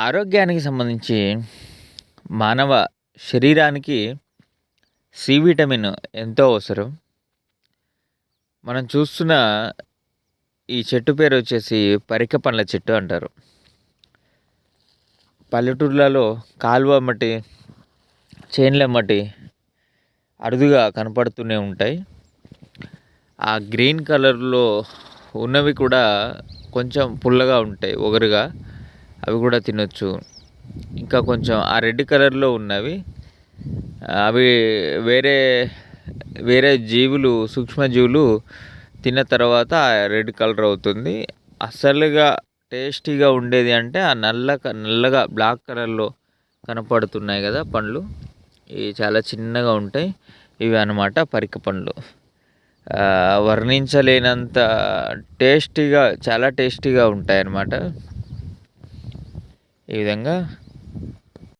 ఆరోగ్యానికి సంబంధించి మానవ శరీరానికి సి విటమిన్ ఎంతో అవసరం. మనం చూస్తున్న ఈ చెట్టు పేరు వచ్చేసి పరిక పండ్ల చెట్టు అంటారు. పల్లెటూర్లలో కాలువ మట్టి చేన్ల మట్టి అరుదుగా కనపడుతూనే ఉంటాయి. ఆ గ్రీన్ కలర్లో ఉన్నవి కూడా కొంచెం పుల్లగా ఉంటాయి ఒగరుగా. అవి కూడా తినొచ్చు. ఇంకా కొంచెం ఆ రెడ్ కలర్లో ఉన్నవి అవి వేరే వేరే జీవులు సూక్ష్మజీవులు తిన్న తర్వాత రెడ్ కలర్ అవుతుంది. అసలుగా టేస్టీగా ఉండేది అంటే ఆ నల్ల నల్లగా బ్లాక్ కలర్లో కనపడుతున్నాయి కదా పండ్లు. ఇవి చాలా చిన్నగా ఉంటాయి. ఇవి అన్నమాట పరిక పండ్లు. వర్ణించలేనంత టేస్టీగా చాలా టేస్టీగా ఉంటాయి అన్నమాట ఈ విధంగా